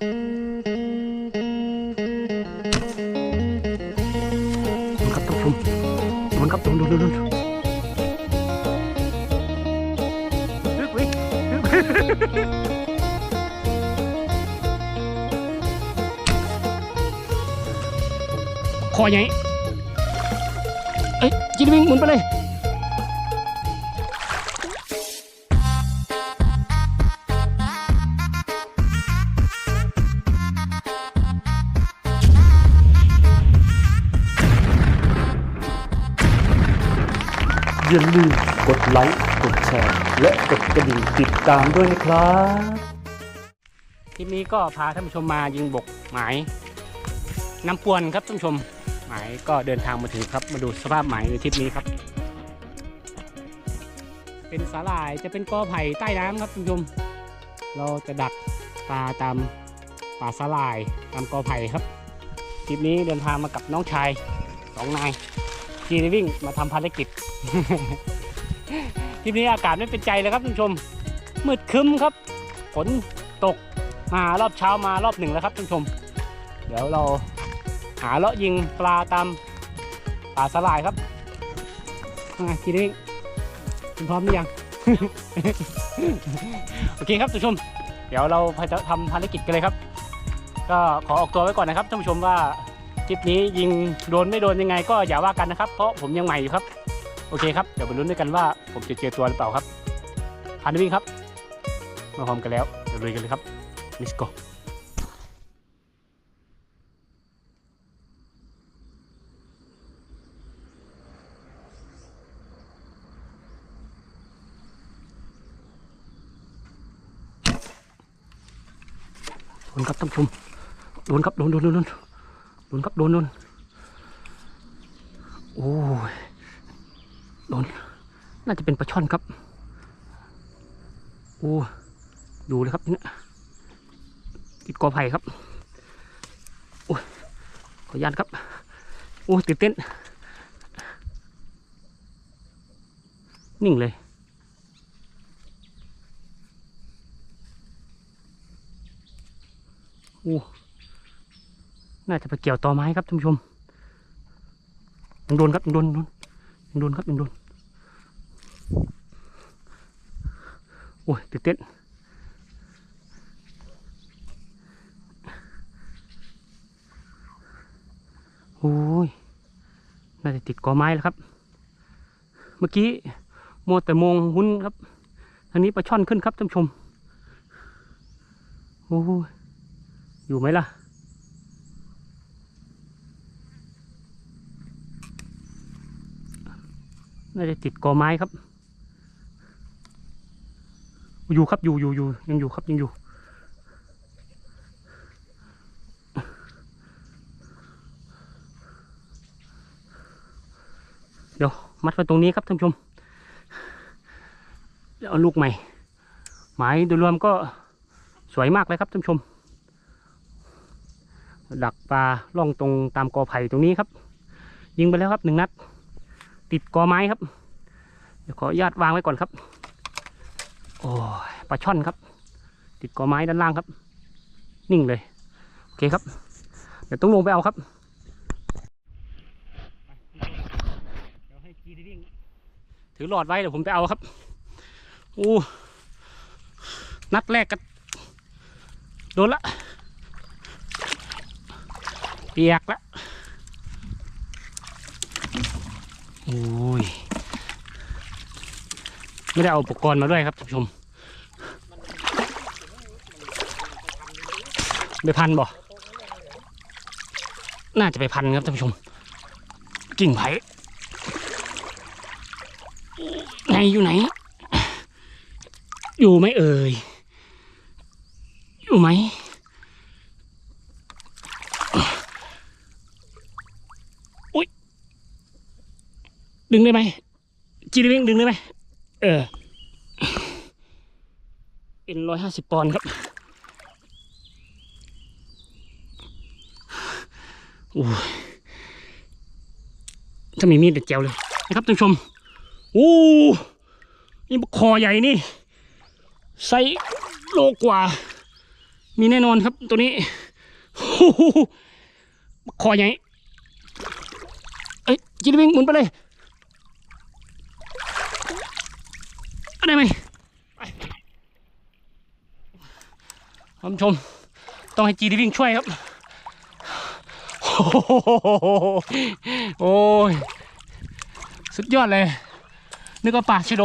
ดูครับท่านผู้ชมโดนครับโดนโดนโดนโดนลึกเว้ยลึกคอใหญ่เอ้ยจินวิ่งหมุนไปเลย อย่าลืมกดไลค์ กดแชร์ และกดกระดิ่งติดตามด้วยนะครับคลิปนี้ก็พาท่านผู้ชมมายิงบกหมายน้ำปวนครับท่านผู้ชมหมายก็เดินทางมาถึงครับมาดูสภาพหมายในทริปนี้ครับ เป็นสาหร่ายจะเป็นกอไผ่ใต้น้ำครับท่านผู้ชม เราจะดักปลาตามป่าสาหร่ายตามกอไผ่ครับทริปนี้เดินทางมากับน้องชายสองนาย ขี่วิ่งมาทำภารกิจทริปนี้อากาศไม่เป็นใจเลยครับท่านผู้ชม มืดครึ้มครับ ฝนตกมารอบเช้ามารอบหนึ่งแล้วครับท่านผู้ชม เดี๋ยวเราหาเลาะยิงปลาตามป่าสลายครับอ่าทีนี้คุณพร้อมหรือยัง โอเคครับท่านผู้ชม เดี๋ยวเราจะทำภารกิจกันเลยครับ ก็ขอออกตัวไว้ก่อนนะครับท่านผู้ชมว่า ลิปนี้ยิงโดนไม่โดนยังไงก็อย่าว่ากันนะครับ เพราะผมยังใหม่อยู่ครับ โอเคครับ เดี๋ยวไปลุ้นด้วยกันว่าผมจะเจอตัวหรือเปล่าครับพันวิ่งครับ มาพร้อมกันแล้ว เดี๋ยวลุยกันเลยครับ let's go โดนครับท่านผู้ชมโดนครับโดนโดนโดน โดนครับโดนโดนโอ้ยโดน น่าจะเป็นปลาช่อนครับ โอ้ดูเลยครับเนี่ยติดกอไผ่ครับ โอ้ยขออนุญาตครับ โอ้ตื่นเต้น นิ่งเลยโอ้ น่าจะไปเกี่ยวต่อไม้ครับท่านผู้ชมยังโดนครับยังโดนยังโดนยังโดนครับยังโดนโอ้ยตื่นเต้นโอ้ยน่าจะติดกอไม้แล้วครับ เมื่อกี้โมวแต่มองหุ้นครับทางนี้ปลาช่อนขึ้นครับท่านผู้ชมโอ้ยอยู่ไหมล่ะ น่าจะติดกอไม้ครับ อยู่ครับอยู่อยู่อยู่ยังอยู่ครับยังอยู่ เดี๋ยวมัดไว้ตรงนี้ครับท่านผู้ชมแล้วเอาลูกใหม่ หมายโดยรวมก็สวยมากเลยครับท่านผู้ชม ดักปลาล่องตรงตามกอไผ่ตรงนี้ครับ ยิงไปแล้วครับหนึ่งนัด ติดกอไม้ครับ เดี๋ยวขออนุญาตวางไว้ก่อนครับ โอ้ยปลาช่อนครับ ติดกอไม้ด้านล่างครับ นิ่งเลย โอเคครับ เดี๋ยวต้องลงไปเอาครับเดี๋ยวให้กีวิ่งถือหลอดไว้เดี๋ยวผมไปเอาครับโอ้นัดแรกก็โดนละเปียกละโอ้ยไม่ได้เอาอุปกรณ์มาด้วยครับท่านผู้ชมไปพันบ่ น่าจะไปพันครับท่านผู้ชม กิ่งไผ่ไหนอยู่ไหน อยู่ไหมเอ่ย อยู่ไหม ดึงได้ไหมจีริงดึงได้ไหมเออ เป็นร้อยห้าสิบปอนด์ครับโอ้ยถ้ามีมีดเด็ดแจวเลยนะครับท่านผู้ชมโอ้นี่คอใหญ่นี่ไซส์โลกว่า มีแน่นอนครับตัวนี้คอใหญ่เอ้ยจีนวิ่งหมุนไปเลยเอา ได้ไหมไปท่านผู้ชม ต้องให้จีดีวิ่งช่วยครับ โอ้โหโอ้ยสุดยอดเลย นึกว่าปลาชะโด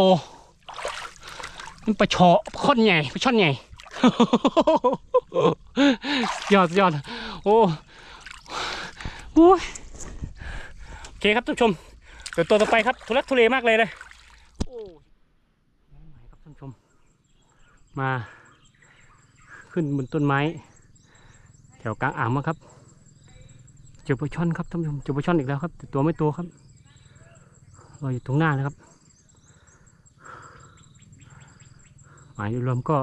นี่ปลาชอค่อนใหญ่ปลาช่อนใหญ่ยอดยอด โอ้โอ้ยโอเคครับท่านผู้ชม เดี๋ยวตัวต่อไปครับ ทุลักทุเลมากเลยเลย ท่านชม มาขึ้นบนต้นไม้ แถวกลางอ่างมาครับ เจอปลาช่อนครับท่านชมเจอปลาช่อนอีกแล้วครับแต่ตัวไม่โตครับลอยอยู่ตรงหน้านะครับหมายรวมก็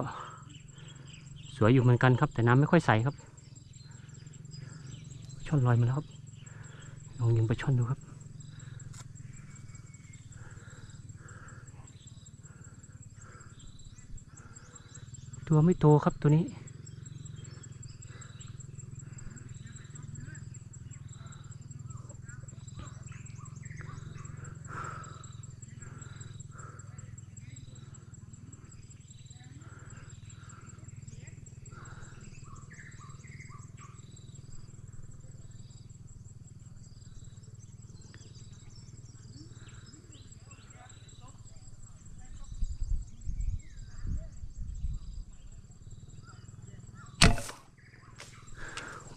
สวยอยู่เหมือนกันครับ แต่น้ำไม่ค่อยใสครับ ช่อนลอยมาแล้วครับลองยิงปลาช่อนดูครับ ตัวไม่โตครับตัวนี้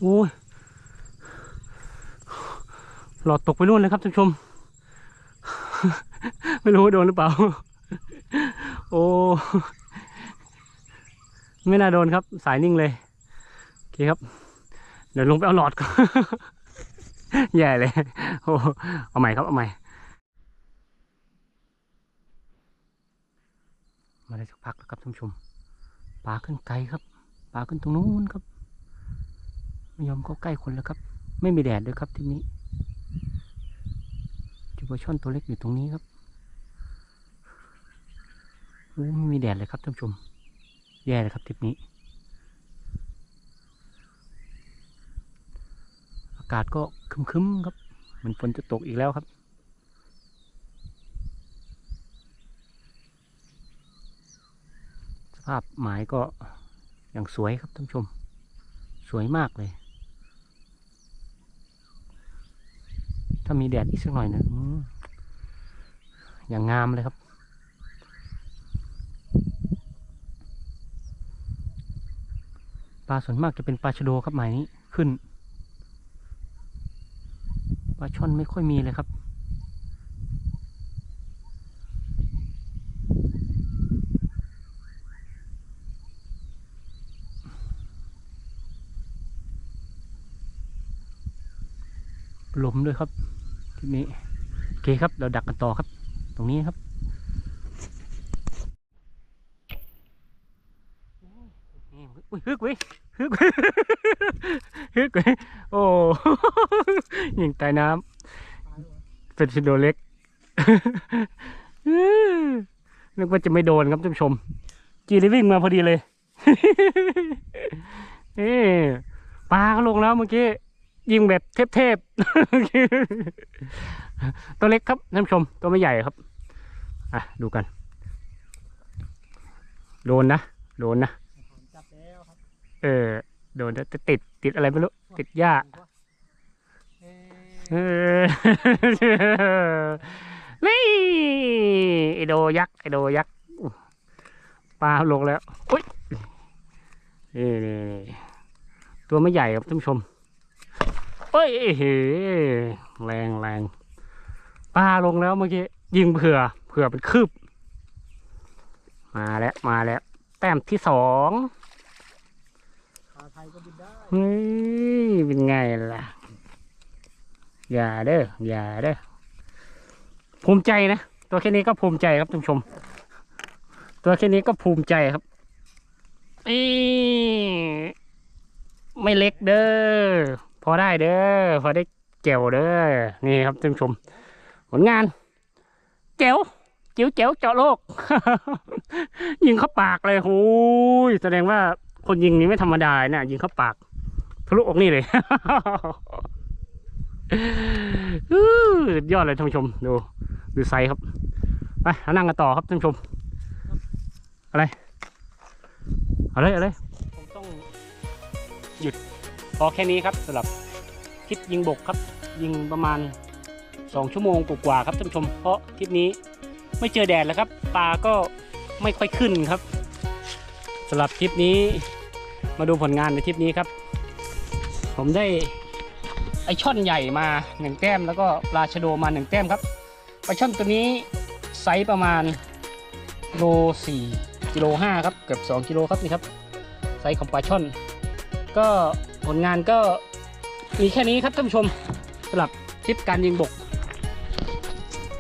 โอ้ยหลอดตกไปนู่นเลยครับท่านชม ไม่รู้โดนหรือเปล่า โอ้ ไม่น่าโดนครับ สายนิ่งเลย โอเคครับ เดี๋ยวลงไปเอาหลอดก่อนแย่เลย โอ้ เอาใหม่ครับ เอาใหม่ มาได้สักพักแล้วครับท่านชม ปลาขึ้นไกลครับ ปลาขึ้นตรงนู้นครับ ไม่ยอมเข้าใกล้คนแล้วครับ ไม่มีแดดด้วยครับทีนี้จูบช่อนตัวเล็กอยู่ตรงนี้ครับโอ้ไม่มีแดดเลยครับท่านผู้ชม แย่เลยครับทริปนี้ อากาศก็คึมๆครับเหมือนฝนจะตกอีกแล้วครับ สภาพหมายก็อย่างสวยครับท่านผู้ชม สวยมากเลย ถ้า มีแดดอีกสักหน่อยนะอืมอย่างงามเลยครับปลาส่วนมากจะเป็นปลาชะโดครับหมายนี้ขึ้นปลาช่อนไม่ค่อยมีเลยครับลมด้วยครับ นี้โอเคครับ เราดักกันต่อครับ ตรงนี้ครับอุ้ยฮึกเว้ยฮึกฮึกเว้ยโอ้ยิงใต้น้ำเป็นชิโดเล็กนึกว่าจะไม่โดนครับท่านผู้ชม จีได้วิ่งมาพอดีเลยเอ้ปลาก็ลงแล้วเมื่อกี้ ยิงแบบเทพๆ ตัวเล็กครับท่านผู้ชมตัวไม่ใหญ่ครับ อะดูกัน โดนนะ โดนนะ เออ โดนนะต่ติด ติดอะไรไม่รู้ ติดหญ้าเออนี่ไอโดยักษ์ไอโดยักษ์ปลาลงแล้วอุ้ยนี่ตัวไม่ใหญ่ครับท่านผู้ชม เอ้ยเฮ้แรงแรงปลาลงแล้วเมื่อกี้ยิงเผื่อเผื่อเป็นคืบ มาแล้วมาแล้ว แต้มที่สองปลาไทยก็บินได้เฮ้ยเป็นไงล่ะ อย่าเด้ออย่าเด้อภูมิใจนะ ตัวแค่นี้ก็ภูมิใจครับท่านผู้ชม ตัวแค่นี้ก็ภูมิใจครับอีไม่เล็กเด้อ พอได้เด้อพอได้เจ๋วเด้อนี่ครับท่านผู้ชม ผลงานเจ๋วจิ๋วเจ๋วเจาะโลก ยิงเข้าปากเลยโอ้ยแสดงว่าคนยิงนี่ไม่ธรรมดานะยิงเข้าปากทะลุอกนี่เลยสุดยอดเลยท่านผู้ชม ดู ดูไซส์ครับ ไปนั่งกันต่อครับท่านผู้ชม อะไร อะไรอะไรผมต้องหยุด พอแค่นี้ครับสำหรับคลิปยิงบกครับ ยิงประมาณสองชั่วโมงกว่าครับท่านผู้ชม เพราะคลิปนี้ไม่เจอแดดแล้วครับปลาก็ไม่ค่อยขึ้นครับสำหรับคลิปนี้มาดูผลงานในคลิปนี้ครับ ผมได้ไอช่อนใหญ่มาหนึ่งแต้มแล้วก็ปลาชะโดมาหนึ่งแต้มครับปลาช่อนตัวนี้ไซส์ประมาณโลสี่กิโลห้าครับเกือบสองกิโลครับนี่ครับไซส์ของปลาช่อน ก็ ผลงานก็มีแค่นี้ครับท่านผู้ชมสำหรับคลิปการยิงบก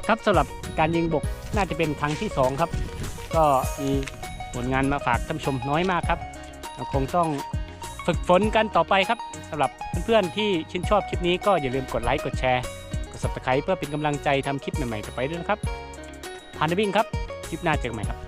ครับสำหรับการยิงบกน่าจะเป็นครั้งที่สองครับ ก็มีผลงานมาฝากท่านผู้ชมน้อยมากครับเราคงต้องฝึกฝนกันต่อไปครับสำหรับเพื่อนๆที่ชื่นชอบคลิปนี้ก็อย่าลืมกดไลค์กดแชร์กด subscribe เพื่อเป็นกำลังใจทำคลิปใหม่ๆต่อไปด้วยนะครับพานวิ่งครับ คลิปหน้าเจอกันใหม่ครับ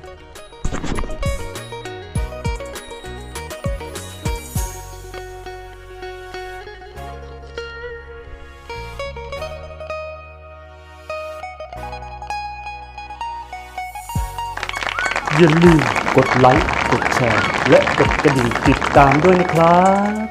อย่าลืมกดไลค์ กดแชร์ และกดกระดิ่งติดตามด้วยนะครับ